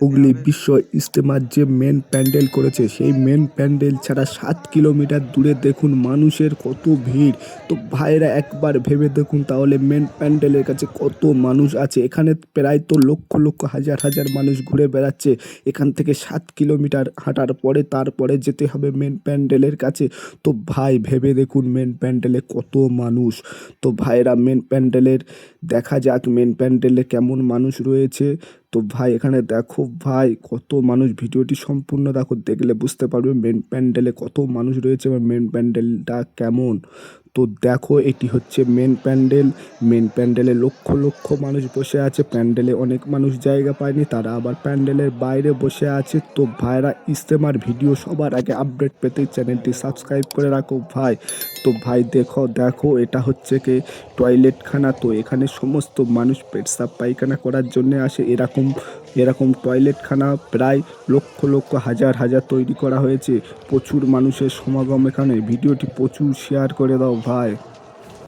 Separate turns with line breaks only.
হুগলি বিশ্ব ইস্তেমার যে মেন প্যান্ডেল করেছে, সেই মেন প্যান্ডেল ছাড়া সাত কিলোমিটার দূরে দেখুন মানুষের কত ভিড়। তো ভাইরা একবার ভেবে দেখুন তাহলে মেন প্যান্ডেলের কাছে কত মানুষ আছে। এখানে প্রায় তো লক্ষ লক্ষ, হাজার হাজার মানুষ ঘুরে বেড়াচ্ছে। এখান থেকে সাত কিলোমিটার হাঁটার পরে তারপরে যেতে হবে মেন প্যান্ডেলের কাছে। তো ভাই, ভেবে দেখুন মেন প্যান্ডেলে কত মানুষ। তো ভাইরা মেন প্যান্ডেলের দেখা যাক মেন প্যান্ডেলে কেমন মানুষ রয়েছে। তো ভাই, এখানে দেখো ভাই, কত মানুষ ভিডিওটি সম্পূর্ণ দেখো, দেখলে বুঝতে পারবে মেন প্যান্ডেলে কত মানুষ রয়েছে, এবং মেন প্যান্ডেলটা কেমন? তো দেখো, এটি হচ্ছে মেন প্যান্ডেল মেন প্যান্ডেলে লক্ষ লক্ষ মানুষ বসে আছে। প্যান্ডেলে অনেক মানুষ জায়গা পায়নি। তারা আবার প্যান্ডেলের বাইরে বসে আছে। তো ভাইরা ইস্তেমার ভিডিও সবার আগে আপডেট পেতে চ্যানেলটি সাবস্ক্রাইব করে রাখো ভাই। তো ভাই, দেখো দেখো, এটা হচ্ছে কি? টয়লেটখানা তো এখানে সমস্ত মানুষ পেটসাপ পায়খানা করার জন্য আসে। এরকম এরকম টয়লেটখানা প্রায় লক্ষ লক্ষ, হাজার হাজার তৈরি করা হয়েছে। প্রচুর মানুষের সমাগম এখানে। ভিডিওটি প্রচুর শেয়ার করে দাও ভাই।